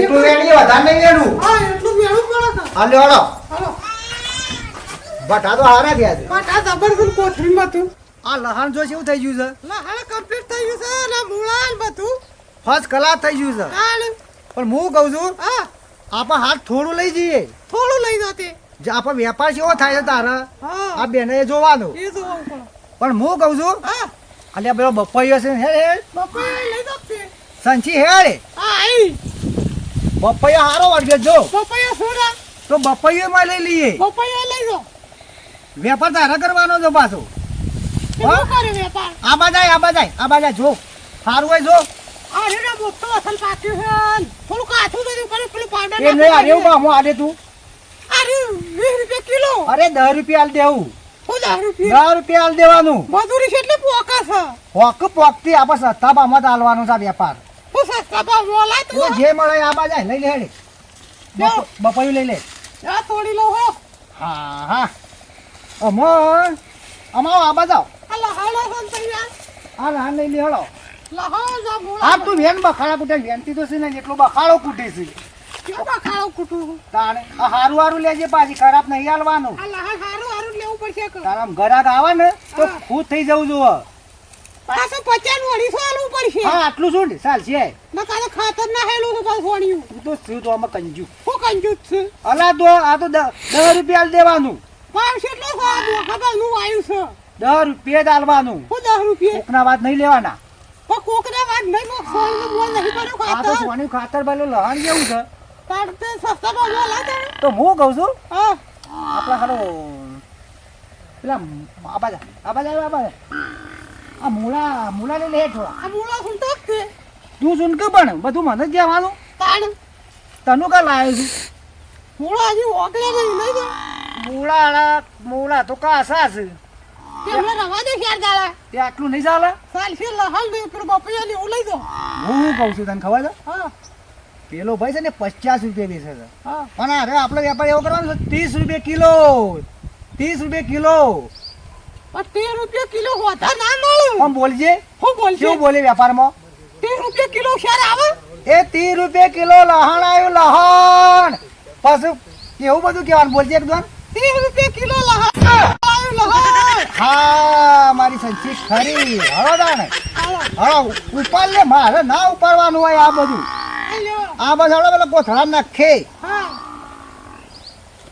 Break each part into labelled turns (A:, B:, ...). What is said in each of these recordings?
A: એટલું વેણી વધારે નહીં વેણું.
B: હા એટલું વેણું પડે કે
A: હાલ લેવાડો
B: હાલો.
A: બટા તો હારા ગયા છે.
B: બટા જબરદસ્ત કોથમીરમાં તું
A: આ લહાણ જો એવું થઈ ગયું છે.
B: લહાણ કમ્પ્લીટ થઈ ગયું છે અને મૂળા ને બધું.
A: ફર્સ્ટ કલાક થઈ ગયું છે. પણ હું કહું છું
B: હા.
A: આપણે હાથ થોડું લઈ જઈએ.
B: થોડું લઈ જતી.
A: જે આપણે વેપાર કેવો થાય છે તારા.
B: હા.
A: આ બેને જોવાનું.
B: એ જોવાનું
A: પણ. હું કહું છું
B: હા.
A: અલ્યા પેલો બપોઈ છે હે હે
B: લઈ જતી.
A: સંચી હેડ.
B: આઈ.
A: બપૈયો હારો વર્ગે જો.
B: બપૈયા છોડા
A: તો બપૈયે માં લઈ લઈએ.
B: બપૈયા લઈ જાઓ
A: વેપાર તારા કરવાનો જો પાછો.
B: કેવું કરે વેપાર?
A: આ બાજાય આ બાજાય આ બાજાય જો. સારું હોય જો.
B: અરે ના મોટો અસલ પાક્યું છે. થોડું કાચું દે પર પેલું પાવડર
A: એ નહીં અરે હું હું આડે તું.
B: અરે વીસ રૂપિયા કિલો.
A: અરે દસ રૂપિયા આલ દેવું.
B: હું દસ રૂપિયા.
A: દેવાનું.
B: મજૂરી છે એટલે પોકા છે.
A: હોક પોકતી આપણે સસ્તા બામાં જ છે વેપાર.
B: હું સસ્તા ભાવ બોલાય તું
A: જે મળે આ બાજાય લઈ લે હેડે. બપ- લઈ લે.
B: આ તોડી લો હો.
A: હા હા. અમર અમારો આ બાજાવ
B: આ લહાડો સંતૈયા
A: આ? રાન લઈ લે હળો
B: લહાડો જા
A: આ
B: બોલા
A: તું વેન બખાડા કૂટે વેનતી તો છે ને એટલો બખાડો કૂટે છે.
B: કેવો બખાડો કૂટું
A: તાણે આ હારું હારું લેજે પાછી ખરાબ નહીં હાલવાનું.
B: હારું હારું લેવું પડશે કે.
A: તારા આમ ઘરાક આવે ને તો
B: ખુદ
A: ખુશ થઈ જવું જોવે
B: પાછું પચાસ અઢીસો આલવું પડશે.
A: હા આટલું શું ચાલશે? ચાલ છે
B: ના કાલે ખાતર ના હેલું તો કાલ સોણ્યું.
A: તું તો શું તો આમાં કંજુ?
B: હું કંજુ છે.
A: અલા તો આ તો દ- દસ રૂપિયા દેવાનું.
B: પાંચ કેટલો છે આ મોટા ભાવનું વાયુ છે.
A: દસ રૂપિયા દાલવાનું
B: હું દસ રૂપિયા.
A: કોકના વાત નહીં લેવાના.
B: પણ કોકના વાત નહીં મો સોનું બોલ નહીં કર્યું
A: આ તો
B: ખાતર.
A: ખાતર પેલું લહણ જેવું છે.
B: તાર સસ્તા ભાવ લા દે
A: તો હું કહું છું?
B: હા.
A: આપણા હારો પેલા આબાજા આબાજા આબાજા આ મૂળા મૂળા ને લે થોડા
B: આ મૂળા શું તો કે
A: તું સુન કે પણ બધું મને જ કહેવાનું.
B: તાણ.
A: તનુ કા લાયો છું?
B: મૂળા હજી ઓગળે નહીં નહીં તો.
A: મૂળા મૂળા તો કાસા છે?
B: તેમને રવા દે ચાર દાડા
A: તે આટલું નહીં ચાલે?
B: સાલ ફેર લહાલ દે પર બપૈયાની હું લઈ દો.
A: હું કહું છું તને ખબર છે?
B: હા.
A: પેલો ભાઈ છે ને પચાસ રૂપિયા બેસે છે.
B: હા.
A: પણ અરે આપણે વેપાર એવો કરવાનો છે ત્રીસ રૂપિયા કિલો ત્રીસ રૂપિયા કિલો.
B: તેર રૂપિયા કિલો વધા ના મળે.
A: પણ બોલજે?
B: હું બોલશે
A: શું બોલે વેપારમાં?
B: તેર રૂપિયા કિલો શેર આવે?
A: એ ત્રીસ રૂપિયા કિલો લહણ આવ્યું લહણ. પાછું એવું બધું કહેવાનું બોલજે એકદમ
B: તેર રૂપિયા કિલો લહણ
A: હા મારી સંચી ખરી. હળો દાણે.
B: હાલો
A: હળો ઉપાડ લે મારે ના ઉપાડવાનું હોય આ બધું.
B: આ
A: બધું હળો પેલો કોથળા નાખે.
B: હા.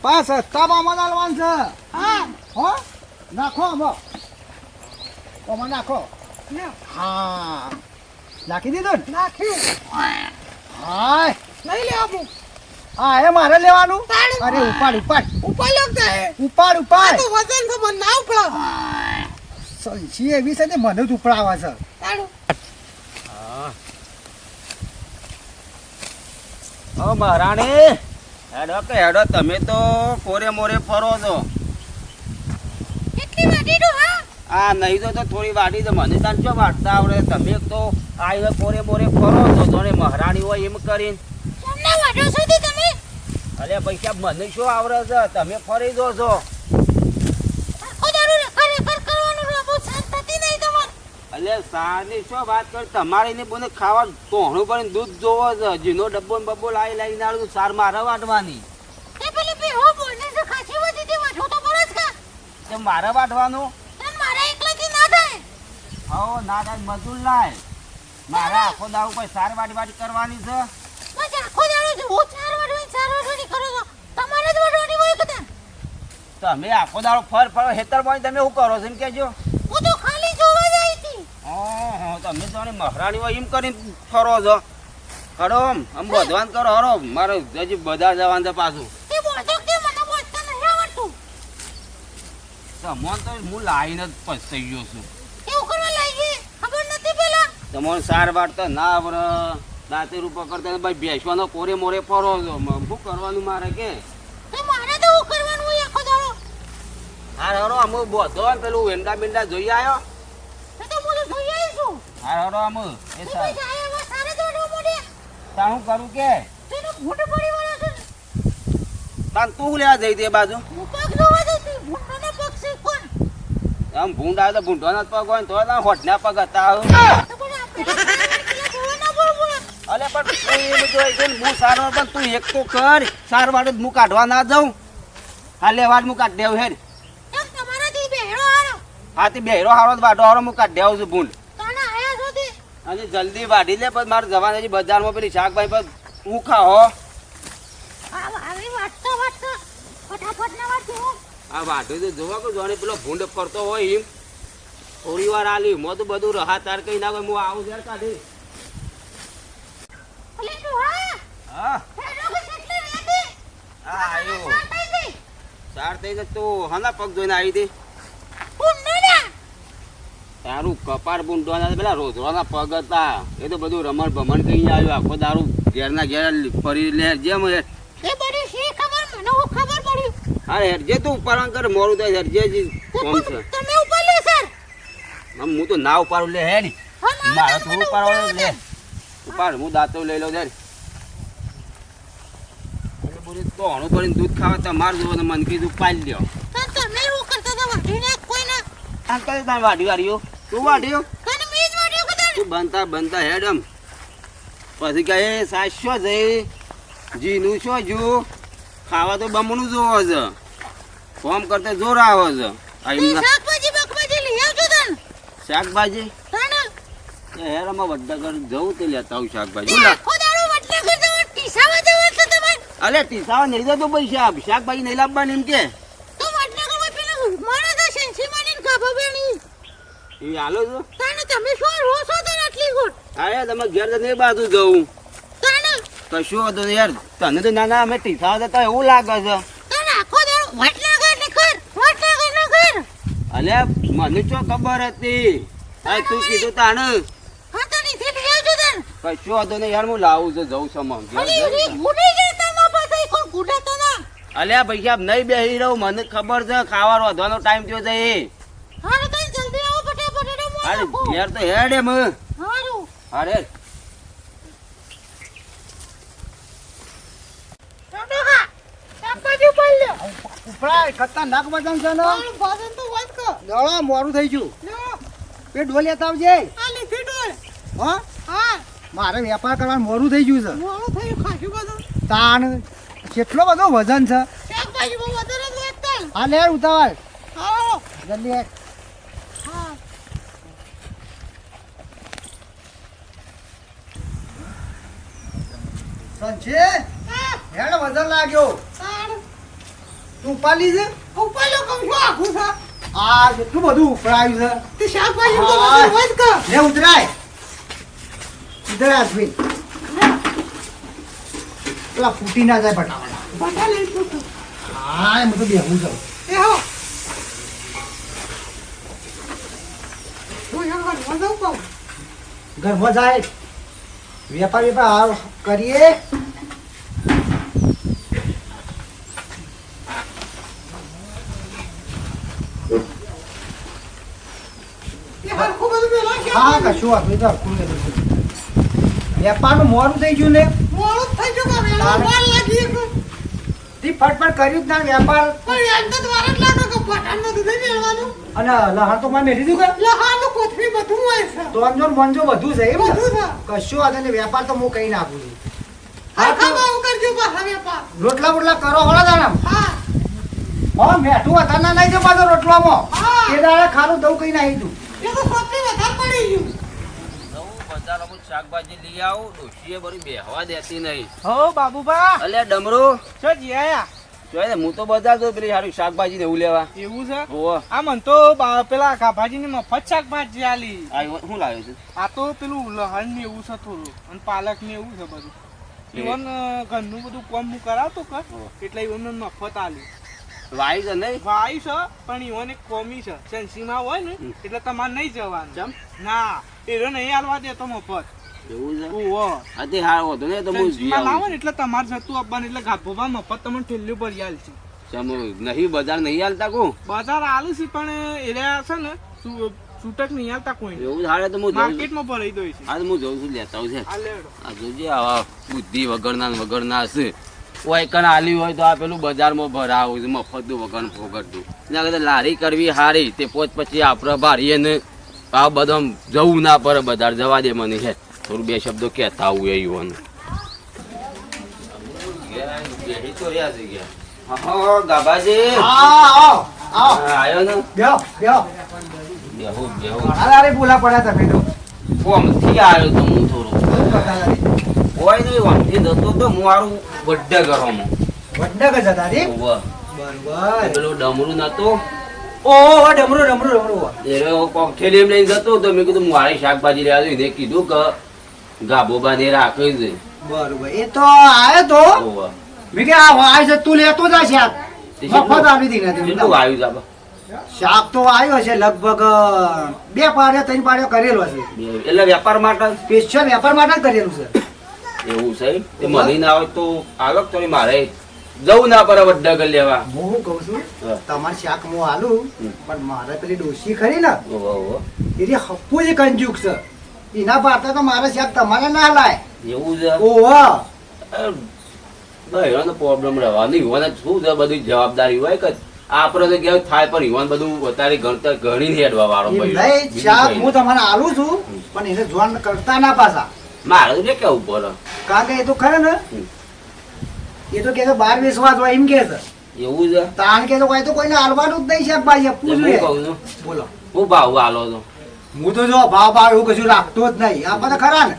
A: પાસ સસ્તામાં મને હાલવાનું છે.
B: હા.
A: હો? નાખો આમાં. આમાં નાખો. હા. નાખી દીધું ને?
B: નાખ્યું
A: હાય.
B: લઈ લેવાનું.
A: હા એ મારે લેવાનું. અરે ઉપાડ ઉપાડ. ઉપાડ
B: ઉપાડ
A: ઉપાડ.
B: તો વજન તો મને ના ઉપડા
A: સંચી એવી છે ને મને જ ઉપડાવા છે.
B: હા.
C: ઓ મહારાણી. હેડો કે હેડો તમે તો કોરે મોરે ફરો છો.
B: નું હા?
C: આ નહીં તો તો થોડી વાટી તો મને તાન જો વાટતા આવડે. તમે તો આ કોરે બોરે ફરો તો તને મહારાણી હોય એમ કરીને.
B: તમને વાટો સુધી તમે?
C: અરે પૈસા મને શું આવડે છે? તમે ફરી દો છો એટલે સારની શું વાત કર? તમારે એને બોને ખાવા તોહણું પણ દૂધ જોવો છે. જીનો ડબ્બો બબ્બો લાવી લાવીને આવું સાર મારે વાટવાની
B: એ પેલી બે હો બોલને છે ખાસી વધી તે વાઠો તો પડે જ કા
C: તો મારે વાટવાનું
B: તન મારા એકલાથી ના થાય.
C: હો ના થાય મજૂર લાય. મારે આખો દાવ કોઈ સાર વાટી વાટી કરવાની છે?
B: બસ આખો દાડો જો હું ચાર વાટવાની ચાર વાટવાની કરો છો. તમારે જ વાટવાની હોય કદા
C: તમે આખો દાડો ફર ફર હેતર પાણી તમે શું કરો છો એમ કેજો
B: હું તો ખાલી જોવા જાય હતી
C: ઓહો તમે તો મહારાણી હોય એમ કરીને ફરો છો. હરો આમ આમ બધવાન કરો હરો મારે હજી બધા જવાનું છે પાછું
B: તે બોલતો કે મને બોલતા નહીં આવડતું
C: તમોન તો હું લાવીને જ પસ્તાઈ ગયો છું.
B: કેવું કરવા લાગી? ખબર નથી પેલા?
C: તમોન સાર તો ના આવડે. દાંતે રૂપા કરતા ભાઈ બેસવાનો કોરે મોરે ફરો છો. શું કરવાનું મારે કે?
B: તે મારે તો હું કરવાનું હોય આખો દાડો?
C: હાર હરો અમે બોધો પેલું વેંડા બેંડા જોઈ આવ્યો
B: હું
C: હાર હરો અમે એ
B: સાહેબ
C: સાર.
B: વાટવા મોડે.
C: તા હું કરું કે?
B: તેનો ફૂટ પડી વળ્યો છે
C: તાન તું લેવા જઈ દે બાજુ.
B: હું પગ જોવા જતી ભૂંડોનો પક્ષી કોણ
C: આમ ભૂંડ આવે તો ભૂંડોના જ પગ હોય ને તો ના હોઠના પગ હતા
B: પણ ના
C: અલે પણ તું એમ જોઈ છે ને હું સારવાર પણ તું એક તો કર સારવાર હું કાઢવા ના જાઉં. હા લેવા હું કાઢ દેવું
B: હેર
C: હા, તે બેહરો હારો વાઢો હારો હું કાઢ દેવું છું ભૂંડ. અને જલ્દી વાઢી લે, પછી મારે જવાનું છે બજારમાં પેલી શાકભાઈ પર હું ખાઓ
B: આવી ફટાફટ ના હું.
C: આ વાઢો તો જોવા કે જોને પેલો ભૂંડ ફરતો હોય એમ. થોડી વાર આલી મો તો બધું રહા તાર કઈ ના હોય હું આવું ત્યારે કાઢી.
B: હા.
C: આવ્યો
B: સાટાઈ
C: થઈ જશે હના પગ જોઈને આવી હતી. તારું કપાર બુંડવાના પેલા રોધવાના પગ હતા. એ તો બધું રમણ ભમણ કઈ આવ્યું. આખો દારૂ ઘેરના ઘેર ફરી લે જેમ
B: એ. બધી શી ખબર? મને ખબર પડી.
C: અરે હેરજે તું ઉપરવાન કર મોરું થાય હેરજે જી કોમ છે.
B: તમે ઉપર લે સર.
C: આમ હું તો ના ઉપાડું લે હે
B: હા ના
C: મારે તો ઉપાડવાનું લે ઉપાડ હું દાંતો લઈ લઉં હેડ. બધું તોણું દૂધ ખાવા તમારે જોવો મન કીધું પાડી લ્યો.
B: તમે એવું કરતા હતા વાઢીને કોઈ ના
C: આ કઈ તાર વાઢી વાળ્યો તું વાઢ્યો
B: તને મીજ વાઢ્યો કદાચ
C: તું બનતા બનતા હેડ એમ પછી કહે સાચો જઈ જીનું શું જો ખાવા તો બમણું જોવો છે. ફોર્મ કરતા જોર આવે છે.
B: શાકભાજી બકભાજી લઈ આવજો તન.
C: શાકભાજી? હેરામાં બધા કર જવું તે લેતા આવું શાકભાજી.
B: આખો દાડો ટીસાવા જવા છે તમારે.
C: અલે ટીસાવા નહીં દેતો પૈસા શાકભાજી નહીં લાવવાની એમ કે.
B: તો પેલા તો સેન્સી બેણી
C: એ હાલો છો
B: તમે શું રો છો તને આટલી ગોટ?
C: હા તમે ઘેર જઈને એ બાજુ જવું. કશું હતું યાર. તને તો નાના અમે ટીસાવા જતા એવું લાગે છે. અલે મને ચો ખબર હતી? આ તું કીધું તાણ. કશું હતો ને યાર હું લાવું છું જઉં છું મમ અલે ભાઈ નહીં બેહી રહું મને ખબર છે ખાવા રોધવાનો ટાઈમ થયો છે એ.
B: મોં
C: અરે યાર તો હેડ એમ. અરે
B: ચાલો હા શાકભાજી ઉપર
A: ખતરનાક વજન છે ને.
B: મારું તો વાત કર.
A: દળો મોડું થઈ ગયું. એ ડોલ લેતા આવજે
B: આ લીધી ડોલ.
A: હા?
B: હા.
A: મારે વેપાર કરવા મોરું થઈ ગયું છે.
B: ખાસું બધું.
A: તાણ કેટલો બધો વજન છે?
B: શાકભાજી બહુ વધારે જ વેચતા
A: હા લે ઉતાવળ.
B: હાલો
A: જલ્દી હેડ.
B: હા.
A: સંજે હેડ વજન લાગ્યો. તું પાલી છે?
B: ઉપર લો કહું છું આખું છે.
A: આ એટલું બધું ઉપરાયું છે.
B: તે શાકભાજી તો. બધું વધ કર
A: લે ઉતરાય. ઉતરાય ભાઈ પેલા ફૂટી ના જાય બટાવાના.
B: બધા લઈ તું
A: હા એમ તો બેહું છું.
B: એ હો.
A: ઘરમાં જાય. વેપાર વેપાર કરીએ
B: એ હરખું બધું પેલા છે
A: હા કશું વાંધો તો ને વેપારનું મોડું થઈ ગયું ને?
B: મોડું થઈ ગયું કે લાગી
A: તે ફટફટ કર્યું જ ના વેપાર.
B: પણ યાર તો વાર જ લાગે કે પઠાણ બધું નહીં મેળવાનું
A: અને લહણ તો મને મેલી દીધું કે?
B: લહાનું કોથળી બધું હોય છે.
A: તો અંજો ને મંજો બધું છે એમ ને? કશું વાંધો ને વેપાર તો હું કઈ નાખું છું. રોટલા બોટલા કરો હોળા દાણા.
B: હા.
A: મેઠું વધારે ના નાખજો પાછો રોટલામાં.
B: હા.
A: એ દાડા ખારું દઉં કઈ નાખી તું
B: એ તો સૌથી વધારે પડી ગયું
C: જવું બજારમાં શાકભાજી લઈ આવું ડોશીએ બરી બેહવા દેતી નહીં.
D: હો બાબુભા.
C: અલ્યા ડમરો.
D: છો જીયા
C: જોઈએ હું તો બજાર તો પેલી સારું શાકભાજી ને એવું લેવા.
D: એવું છે?
C: ઓ
D: આ મન તો પેલા ગાભાજી ની મફત શાકભાજી આલી.
C: આ શું લાવ્યો છે?
D: આ તો પેલું લહણ ને એવું છે થોડું અને પાલક ને એવું છે બધું. ઇવન ઘરનું બધું કોમ હું કરાવતો કર એટલે ઇવન મફત આલી.
C: વાઈ છે નહીં?
D: વાઈ છે પણ ઇવન એક કોમી છે. સેન્સીમાં હોય ને એટલે તમારે નહીં જવાનું. ના એરો નહીં આલવા દેતો મફત.
C: એવું છે?
D: ઓહો
C: હા. તે હારો ને તો હું જી
D: લાવો ને એટલે તમારે જતું આપવાનું એટલે ગાભોબા મફત તમને ઠેલ્યું ભરી આલશે.
C: ચમ નહીં બજાર નહીં હાલતા કો
D: બજાર આલું છે પણ એરિયા છે ને છૂ- છૂટક નહીં આલતા કોઈ
C: એવું હારે તો હું
D: માર્કેટમાં ભરાઈ દો છે.
C: હા હું જઉં છું લેતા આવું છે
D: આ
C: જોજે આવા બુદ્ધિ વગરના વગરના હશે. કોઈ કણ આલી હોય તો આ પેલું બજારમાં ભરાવું છે મફતનું વગર ફોગટનું એના કરતા લારી કરવી સારી તે પોત પછી આપણે ભારીએ ને આ બધા જવું ના પડે બજાર જવા દે મને હે. થોડું બે શબ્દો કહેતા આવું એ યુવાન ડમરું નતું
A: ઓહો ડમરું ડમરું ડમરું
C: એને કોક થેલી એમ લઈને જતો તો મેં કીધું મારે શાકભાજી લેવા એને કીધું કે ગાબોબા ને રાખે છે.
A: બરોબર. એ તો આયો તો. મેં કે આ વાય છે તું લેતો જા શાક મફત આપી દી
C: કેટલું
A: નથી
C: આવ્યું જાબા
A: શાક તો આવ્યો છે લગભગ બે પાડે ત્રણ પાડે કરેલો છે
C: એટલે વેપાર માટે?
A: સ્પેશિયલ વેપાર માટે કરેલું છે.
C: એવું છે તે મને ના આવે તો આલો તો મારે જવું ના પર વડ્ડા વડનગર લેવા.
A: હું કહું છું. તમારે શાક હું આલું પણ મારે પેલી ડોસી ખરી ને. એની હપ્પુ જ કંજુક છે. એના પાટા તો મારે શાક તમારે ના લાય
C: એવું છે?
A: ઓહો.
C: એનો પ્રોબ્લેમ રહેવાની યુવાને શું છે બધી જવાબદારી હોય કે આપણે તો કેવું થાય પણ યુવાન બધું અત્યારે ગણતર વાળો ભાઈ.
A: નહીં
C: બીજું
A: શાક હું તમારે આલું છું પણ એને જોન કરતા ના પાછા.
C: મારે તો કેવું પડે.
A: કારણ કે એ તો ખરે ને? એ તો કે બાર વીસ વાત હોય એમ કે છે.
C: એવું છે?
A: તાણ કે તો કોઈ તો કોઈને હાલવાનું જ નહીં છે
C: ભાઈ છું.
A: બોલો.
C: હું ભાવ હાલો તો
A: હું તો જો ભાવ ભાવ એવું કશું રાખતો જ નહીં. આ બધા ખરા ને?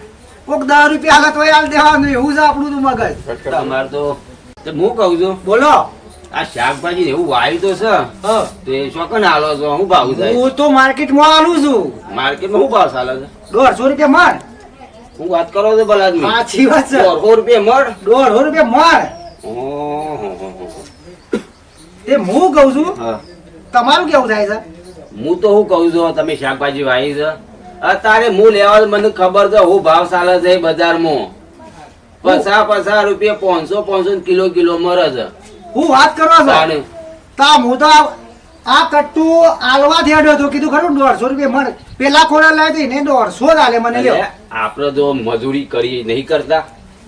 A: કોક દસ રૂપિયા હાલત હોય હાલ દેવાનું એવું છે આપણું તું મગજ.
C: તમારે તો હું કહું છું
A: બોલો.
C: આ શાકભાજી એવું વાયુ તો છે. તો એ ચોકન હાલો છો હું ભાવ થાય?
A: હું તો માર્કેટમાં આલું છું.
C: માર્કેટમાં શું ભાવ ચાલે છે?
A: દોઢસો રૂપિયા માર
C: હું વાત કરો છો ભલા આદમી
A: સાચી વાત છે.
C: સો રૂપિયા મળ
A: દોઢસો રૂપિયા
C: મળ.
A: તે હું કહું છું તમારું કેવું થાય છે?
C: હું તો હું કહું છું તમે શાકભાજી વાવી છે? અત્યારે હું લેવા મને ખબર છે હું ભાવ ચાલે છે બજારમાં. પચાસ પચાસ રૂપિયા પાંચસો પાંચસો કિલો કિલો મરે છે.
A: હું વાત કરવા છું? તા હું તો આ- કટ્ટુ આલવા થેડ્યો તો કીધું ખરું દોઢસો રૂપિયા મને પેલા ખોડા લાવી હતી ને દોઢસો જ આલે મને લ્યો.
C: આપણે જો મજૂરી કરી નહીં કરતા.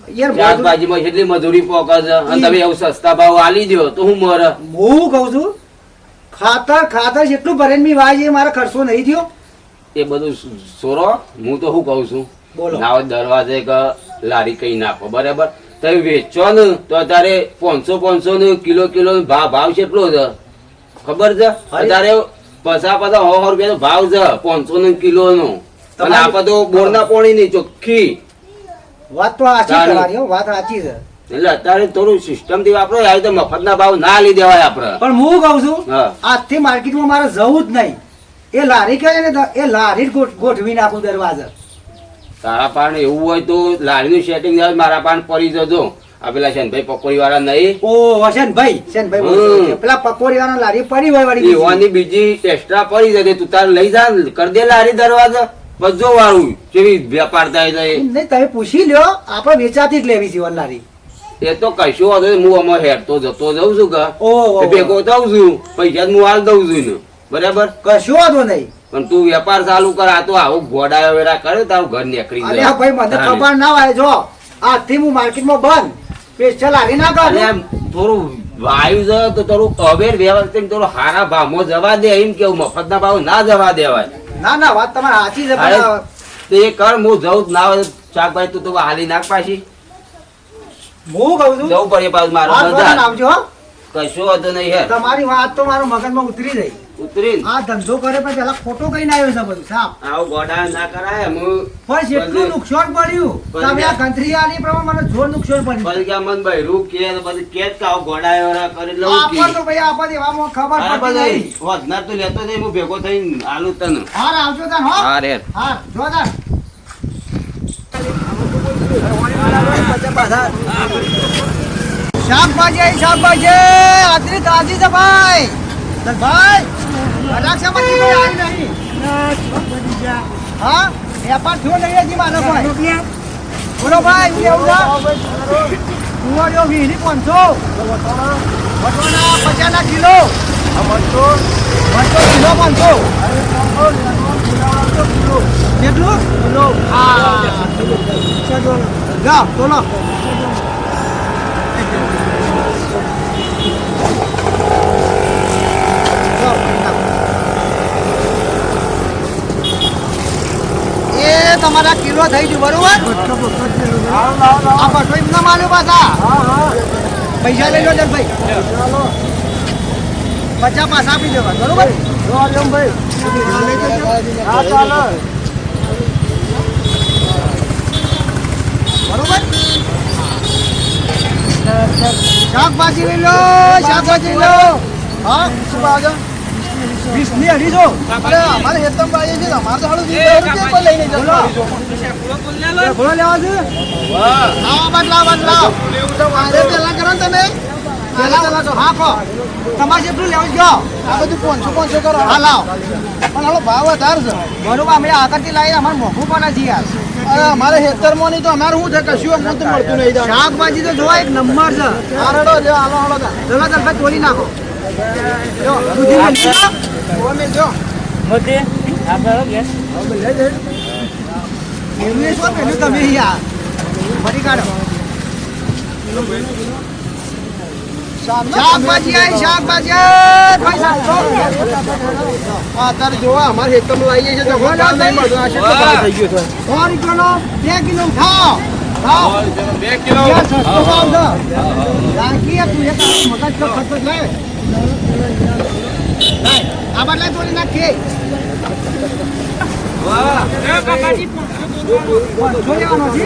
A: શાકભાજી માં
C: શાકભાજીમાં કેટલી મજૂરી પોકે છે અને તમે એવું સસ્તા ભાવ આલી દો તો હું મરે.
A: હું કહું છું ખાતર ખાતર જેટલું ભરીને મી વાય છે મારે ખર્ચો નહીં થયો.
C: એ બધું સોરો હું તો શું કહું છું?
A: બોલો.
C: નાવ દરવાજે કે લારી કઈ નાખો બરાબર? તમે વેચો ને તો અત્યારે પાંચસો પાંચસો નું કિલો કિલો ભાવ ભાવ કેટલો છે ખબર છે? અત્યારે પસા પસા સો રૂપિયા નો ભાવ છે પાંચસો ને કિલો નો. અને
A: બધો
C: આપણે તો બોરના પાણી ની ચોખ્ખી.
A: વાત તો સાચી વાત સાચી છે.
C: એટલે અત્યારે થોડું સિસ્ટમથી વાપરો આવી તો મફતના ભાવ ના લઈ દેવાય આપડે
A: પણ હું કહું છું આજથી માર્કેટમાં મારે જવું જ નહીં. એ લારી કહે ને એ લારી ગોઠવી નાખું દરવાજા.
C: તારા પાન એવું હોય તો લારીનું સેટિંગ મારા પાન પડી જજો. આ પેલા શેનભાઈ પકોડી વાળા નહીં.
A: ઓ શેનભાઈ શેનભાઈ પેલા પકોડી વાળા લારી પડી હોય વાળી.
C: એવાની બીજી. એક્સ્ટ્રા પડી જતી તું તાર લઈ જા કર દે લારી દરવાજા. બધો વાળું. કેવી વેપાર થાય
A: નહીં તમે પૂછી લ્યો આપણે વેચાતી જ લેવી છે લારી.
C: એ તો કશું વાંધો હું અમારે હેરતો જતો જાઉં છું કે ભેગો થઉં છું પૈસા હું હાલ દઉં છું ને બરાબર?
A: કશું વાંધો નહીં.
C: પણ તું વેપાર ચાલુ કર આ તો આવું ગોડાયો વેરા કરે તારું ઘર નીકળી
A: જાય. ભાઈ મને ખબર ના હોય જો. આજથી હું માર્કેટમાં બંધ. સ્પેશિયલ લારી ના કર.
C: એમ થોડું વાયુ જ તો થોડું અવેર વ્યવસ્થિત થોડું હારા ભાવમાં જવા દે એમ કેવું મફતના ભાવ ના જવા દેવાય.
A: ના ના વાત તમારી સાચી છે
C: તો એ કર હું જઉં જ ના શાકભાઈ તું તો હાલી નાખ પાછી.
A: હું કહું છું?
C: જવું પડે પાછું મારું
A: આવજો.
C: કશો નહીં હેર
A: તમારી વાત તો મારા મગજમાં ઉતરી જાય
C: ઉતરીને
A: આ ધંધો કરે પણ પેલા ખોટો કઈ આવ્યો છે બધું સાફ
C: આવું ગોડા ના કરાય હું
A: પણ જેટલું નુકસાન પડ્યું. તમે આ ગંથરી આલી પ્રમાણે મને જોર નુકસાન પડ્યું.
C: પછી કે મન ભાઈ રૂ કે પછી કે જ કાવ ગોડા એવા કરી લઉં
A: આપણ તો ભાઈ આપણ એવામાં ખબર પડતી નહીં
C: વધનાર તો લેતો નહીં હું ભેગો થઈને આલુ તને.
A: હાર આવજો તાન હો. હાર શાકભાજી શાકભાજી. આદરી તાજી છે ભાઈ. ભાઈ હા? વેપાર થયો નહીં હજી મારો ભાઈ. બોલો ભાઈ છે? કુંવરીઓ વીસની પાંચસો. વટવાના પચાસના કિલો. પાંચસો કિલો પાંચસો. કેટલું? કિલો હા. Ya, sola. એ તમારા કિલો થઈ ગયું બરોબર? આ બસો એમને માર્યો પાછા પૈસા લઈ લો ભાઈ પચાસ પાછા આપી દેવા બરોબર ચાલો. બરોબર? શાકભાજી લઈ લો શાકભાજી લઈ લો. હા શું ભાવ વીસની અઢીસો અરે અમારે હેતમ ભાઈ છે અમારે તો હાલું રૂપિયા લઈને જતો ઘોડો લેવા છે? લાવો બદલાવ બદલાવ અરે પેલા કરો ને તમે. પેલા પેલા કરો. હા કહો તમારે જેટલું લેવું છે આ બધું પાંચસો પાંચસો કરો. હા લાવો. પણ હાલો ભાવ વધારશે છે. બરોબર અમે આગળથી લાવીને અમારે મોંઘું પણ નથી યાર. અરે અમારે હેતરમાં નહીં તો અમારે શું છે? કશું અમને તો મળતું નહીં શાકભાજી તો જોવા એક નંબર છે. આરડો જો હાલો હાલો ચલો તમે તોડી નાખો. જો દૂધી મેળવી લો. ઓમે જો એમને શું પેલું તમે યાર ફરી કાઢો શાકભાજી આવી શાકભાજી ભાઈ સાતસો અત્યારે જોવા. અમારે એકમ લાવીએ છે તો ભાવ નહીં મળતો આ કેટલો ભાવ છે? સો રૂપિયાનો બે કિલો ખાઓ
C: બે કિલો.
A: યાર, સસ્તો ભાવ છે. રાખી યાર, તું એક આ મગજ પર ખર્ચો જ લાય. લાય, તોડી નાખીએ. પાંચસો લેવાનો છે?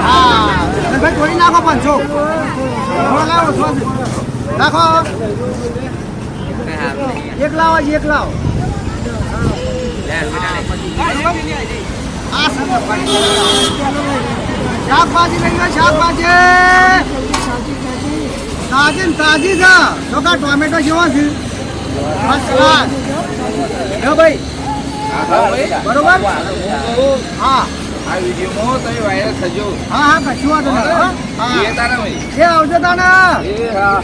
A: હા ભાઈ તોડી નાખો લાવો છો નાખો એક લાવો એક લાવો. શાકભાજી લઈ ગયો શાકભાજી તાજી ને તાજી છે તો ટોમેટો જેવો છે ફર્સ્ટ ભાઈ બરોબર? હા.
C: આ વિડીયોમાં તમે વાયરલ થજો.
A: હા હા કશું વાંધો નહીં હા.
C: એ તારા ભાઈ.
A: એ આવજો તાને.
C: એ હા.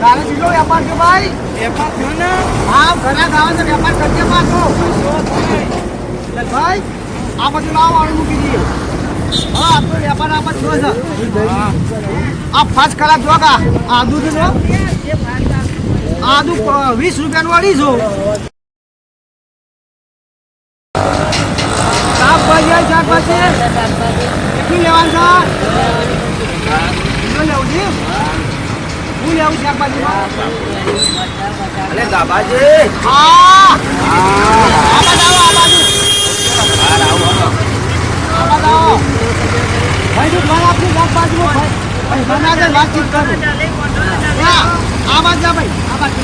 A: તારે કેટલો વેપાર છે ભાઈ? હા ઘણા ગાવા છે વેપાર કરજે પાછો. ભાઈ આ બધું લાવો વાળું મૂકી દઈએ. હા આપણો વેપાર આ બધો છે. આ ફર્સ્ટ કલાક જો આ દૂધ જો આદુ વીસ રૂપિયાનું અઢીસો શાકભાજી શાકભાજી કેટલું લેવાનું છે લેવું છે શું લેવું શાકભાજીમાં
C: અરે દાબાજી
A: હા આ બાજુ આ બાજુ. ભાઈ તું ઘર આપની શાકભાજીમાં ભાઈ. આગળ વાતચીત કરું. આ બાજુ જા ભાઈ. આ બાજુ?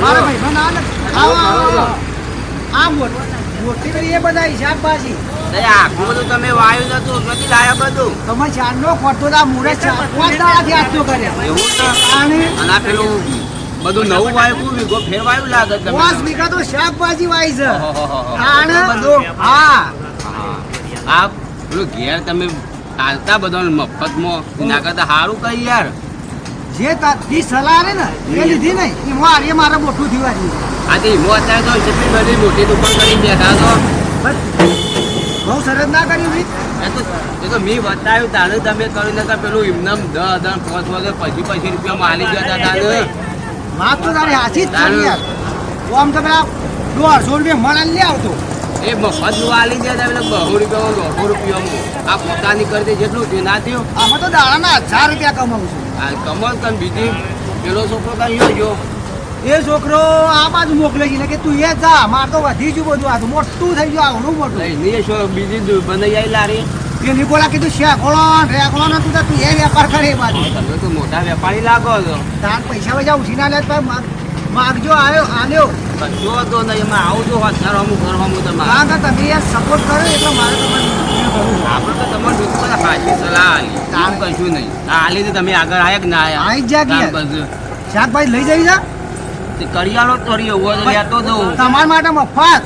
A: મારા ભાઈ મને આ. આ મોટ- મોટી કરી એ બધા શાકભાજી
C: આખું બધું તમે વાયુ નતું નથી લાયા બધું
A: તમે ખોટો ના ચાર પાંચ દાડાથી આજનો કર્યા
C: એવું છે
A: અને
C: અને પેલું બધું નવું વાયુ વીઘો ફેરવાયું લાગે તમે
A: પાંચ વીઘા તો શાકભાજી વાય છે.
C: બધું
A: હા
C: હા. આ પેલું ઘેર તમે ચાલતા બધા મફતમાં એના કરતા સારું કઈ યાર
A: જે તારી સલાહ આવે ને એ લીધી નહીં. એ મારે મારે મોટું થયું આજે
C: આજે હિમો અત્યારે તો કેટલી બધી મોટી દુકાન કરી બેઠા તો
A: બહુ સરસ ના કર્યું ભાઈ
C: એ તો મેં બતાવ્યું તારે તમે કર્યું ને પેલું એમનેમ દસ હજાર પાંચ પછી પછી રૂપિયા માલી જતા તારે.
A: વાત તો તારી હાથી જ થઈ યાર. તો આમ તો પેલા દોઢસો રૂપિયા મળે લે આવતો.
C: એ મફતનું આલી ગયા તા પેલા બહુ રૂપિયામાં રૂપિયામાં. આ પોતાની કરી દે જેટલું તે ના થયું.
A: આમાં તો દાડાના હજાર રૂપિયા કમાવું છું.
C: આ કમલ તન બીજી પેલો છોકરો કઈ ગયો? જો
A: એ છોકરો આ બાજુ મોકલે છે. કે તું એ જા માર તો વધી ગયું બધું. આ મોટું થઈ ગયું આવડું મોટું.
C: નહીં એ બીજી બનાવી આવી લારી.
A: એ નિકોલા કીધું શેખોળો રેખોળો ને તું તો તું એ વેપાર કરે બાજુ.
C: તમે તો મોટા વેપારી લાગો છો.
A: તાર પૈસા પૈસા ઉછી ના લે તો માગજો આવ્યો આલ્યો.
C: કશો હતો નહીં એમાં આવું તો હજારમું કરવાનું તમારે.
A: હા તમે એ સપોર્ટ કરો એટલે મારે તમારે
C: આપણે તો તમારે દુઃખ બધા સલાહ આલી. કામ કશું નહીં. આ આલી તો તમે આગળ આયા કે ના આયા?
A: આઈ જા કે
C: કામ
A: યાર.
C: કરજો.
A: શાકભાજી લઈ જઈ જા.
C: તે કરિયાલો તો તો દઉં
A: તમારા માટે મફત.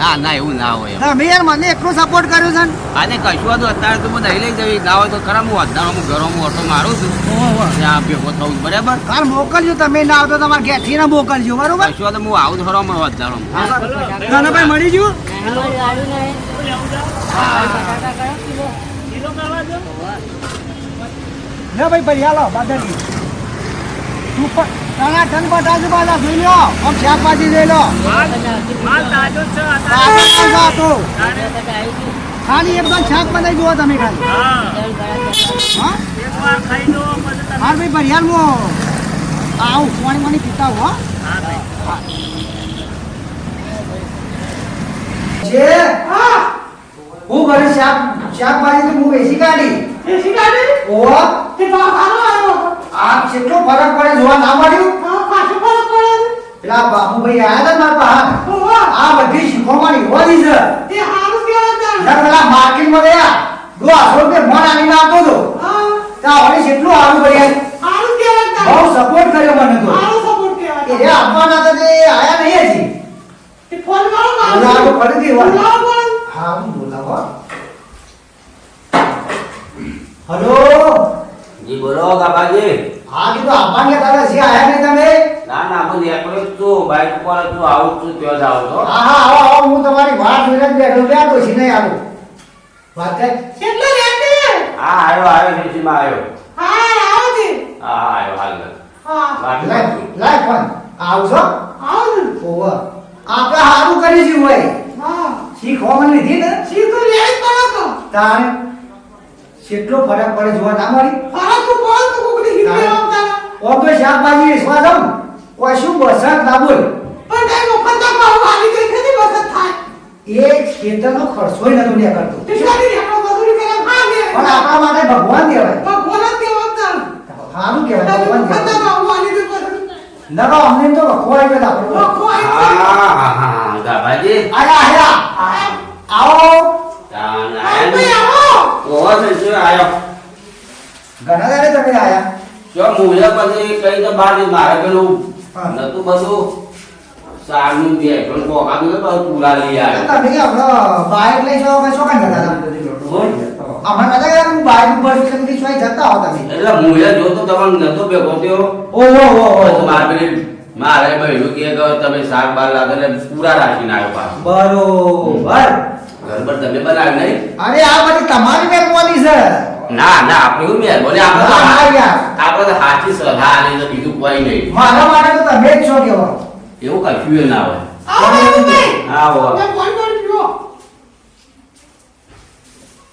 C: ના ના એવું ના હોય.
A: તમે યાર મને એટલો સપોર્ટ કર્યો છે ને.
C: કશું હતું અત્યારે તો બધા લઈ જવી. ના હોય તો ખરા હું વધારે હું ઘરમાં ઓટો મારું છું. ત્યાં ભેગો થવું બરાબર?
A: કાલ મોકલજો તમે ના આવતો તમારે ઘેરથી ના મોકલજો બરોબર?
C: કશું હતું હું આવું ધરમાં વધારો
A: નાનાભાઈ મળી ગયું? લે ભાઈ ભાઈ, હાલો બાદરજી સુપર ટનાટન બટાજુ બાલા જોઈ લો આમ શાકભાજી લઈ લો તાજો તાજો હતો. ખાલી એકદમ શાક બનાવી જુઓ તમે ખાલી. હા? હા, ભાઈ ભરિયાળમાં આવું પાણી પાણી પીતા હો છે હું ભરે શાક શાકભાજી તો હું વેચી કાઢી. ઓ આ કેટલો ફરક પડે જોવા ના મળ્યું? પેલા બાબુભાઈ આયા હતા ને મારા પાસે આ બધી શીખવાની હોલી છે ના પેલા માર્કેટમાં ગયા. દો આસો રૂપિયા મોન આવીને આપતો તો. ત્યાં વળી કેટલું હારું કર્યા બહુ સપોર્ટ કર્યો મને તો. એ આપવાના હતા તે આયા નહીં હજી. બોલાવો ફરીથી વાર હા હું હલો?
C: જી બોલો કાકાજી
A: હા કીધું આપણને હતા હજી આયા નહીં તમે?
C: ના ના હું એકલો જ છું. બાઈક ઉપર જ છું આવું છું ત્યાં જ આવું છું.
A: હા હા આવો આવો હું તમારી વાત જોઈને જ બેઠો બેઠો છે નહીં આવું. વાત કર
C: હા આવ્યો આવ્યો નીચેમાં આવ્યો. હા હા આવ્યો હાલ વાત લાઈફ
A: લાઈફ ફોન આવશો ઓવર આપણે સારું કરી જીવ હોય શીખવા લીધી ને તારે કેટલો ફરક પડે જોવા ના મળી? ઓ તો શાકભાજી જાઉં? કોઈ શું બસત ના બોલ? એ ખેતરનો ખર્ચોય નતો લે કરતો. પણ આપણા માટે ભગવાન કહેવાય. હારું કહેવાય. ભગવાન કહેવાય. નકો અમને તો વખવાઈ ગયો આપણો
C: હા હા હા ગાબાજી
A: આયા આયા. આવો.
C: તાન આયા ઓહો છે શું આવ્યો
A: ઘણા દાડે તમે આયા.
C: જો મૂલ્ય પછી કઈ તો બાર મારે પેલું. નતું બધું સારનું બે પણ કોકાનું તો બધું પૂરા લઈ આવ્યો.
A: તમે હમણાં બાઇક લઈ જાઓ કે શું કામ જતા હતા હમણાં નતા ગયા હું બાઇક ઉપર બધી ચોઈ જતા હો તમે?
C: એટલે મૂલ્ય જોતો તમને નતો ભેગો થયો.
A: ઓહો ઓહો
C: પછી મારે પેલી મારે ભાઈ કે કે તમે શાક બાર લાગે એટલે પૂરા રાખીને આવ્યો પાછો.
A: બરોબર.
C: ઘર પર તમે બનાવ્યું નહીં?
A: અરે આ બધી તમારી મહેરબાની છે.
C: ના ના આપણે એવું મેં બોલે આપણે તો
A: હા, હા,
C: હા-
A: યાર.
C: આપણે તો સાચી સલાહ આલી તો બીજું કોઈ નહીં.
A: મારા માટે તો તમે જ છો કેવા.
C: એવું કશું ના હોય. હા હો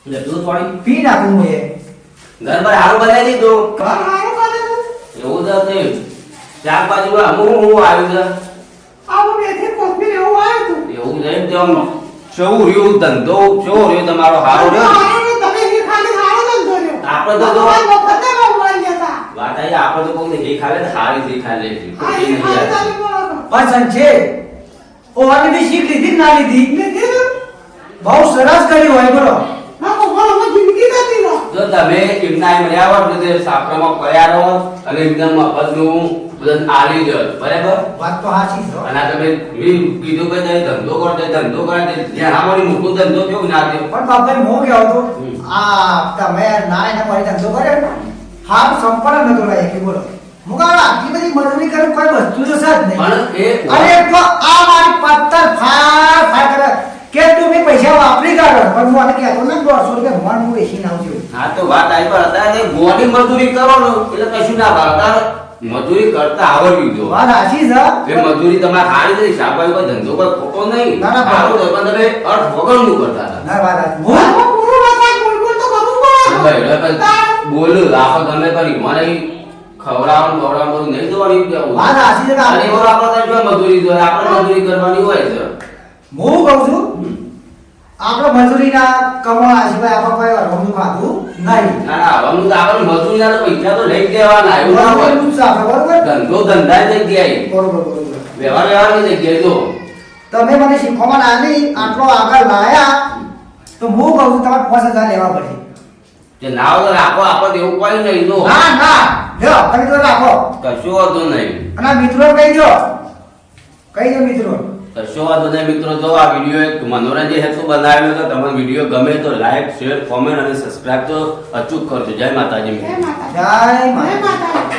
C: એટલે દૂધ વાળી?
A: પી નાખું હું એ.
C: ઘર પર હારું બનાવી દીધું. એવું તો નહીં શાકભાજી અમુક હું આવ્યું છે. એવું છે એમ તેમ શું રહ્યું? ધંધો શું રહ્યું? તમારો હારો રહ્યો. આપણે તો વાત આવી આપણે તો કોઈ ઘી ખાલે તો હારી ઘી ખાલે નહીં
A: ઓવાની બી શીખ લીધી ના લીધી? બહુ સરસ કર્યું હોય બોલો.
C: જો તમે એમના એમ રહ્યા હોત ને સાપરામાં પડ્યા રહો અને એકદમ મફતનું બધું આલી દો. બરાબર?
A: વાત તો સાચી છે
C: અને તમે કીધું કે તમે ધંધો કરો તે ધંધો કરે તે જ્યાં અમારી મોટો ધંધો કેવું ના થયો
A: પણ બાપા હું કહેવો તો આ તમે ના એના મારી ધંધો કરે હાર સંપર્ક નતો લાગે કે બોલો. હું આટલી બધી મજૂરી કરે કોઈ વસ્તુ તો સાથ નહીં.
C: પણ એ
A: અરે તો આ મારી પત્તર ફાર ફાર કરે. કે તું મેં પૈસા વાપરી કાઢો. પણ હું આને કહેતો ને દોઢસો રૂપિયા ભગવાન હું વેચીને આવજો.
C: હા તો વાત આવી પણ અત્યારે ગોળી મજૂરી કરો ને એટલે કશું ના ભાવ મજૂરી કરતા આવડવી જો
A: વાત સાચી છે.
C: એ મજૂરી તમારે ખાલી નથી સાબાઈ કોઈ ધંધો કોઈ ખોટો નહીં.
A: ના, ના,
C: ભારો તો પણ તમે અર્થ વગરનું કરતા હતા.
A: ના વાત
C: બોલ બોલું રાખો તમે કરી મને ખવડાવવાનું બધું નહીં જોવાની
A: વાત સાચી છે કે આપણે-
C: જો મજૂરી જોઈએ. આપણે મજૂરી કરવાની હોય છે
A: હું કહું છું? આપણે મજૂરીના કમાવા સિવાય આપણે કોઈ અરમનું ખાધું નહીં.
C: ના ના હવાનું તો આપણે મજૂરીના તો પૈસા તો લઈ જ દેવાના એવું ના હોય.
A: બરોબર?
C: ધંધો ધંધા જગ્યાએ.
A: બરોબર બરોબર.
C: વ્યવહાર વ્યવહારની જગ્યાએ જો
A: તમે મને શીખવામાં લાવી આટલો આગળ લાયા તો હું કહું છું તમારે પાંચ હજાર લેવા પડે.
C: જે ના હોય રાખો આપણે એવું કોઈ નહીં જો
A: ના ના જો તમે તો રાખો.
C: કશું હોતું નહીં.
A: અને મિત્રો કહી દો કહી દો મિત્રો
C: વાંધો નહીં મિત્રો? જો આ વીડિયો એક મનોરંજન હેતુ બનાવેલો તો તમને વીડિયો ગમે તો લાઈક શેર કોમેન્ટ અને સબસ્ક્રાઇબ તો અચૂક કરજો. જય માતાજી. મિત્રો
A: જય માતા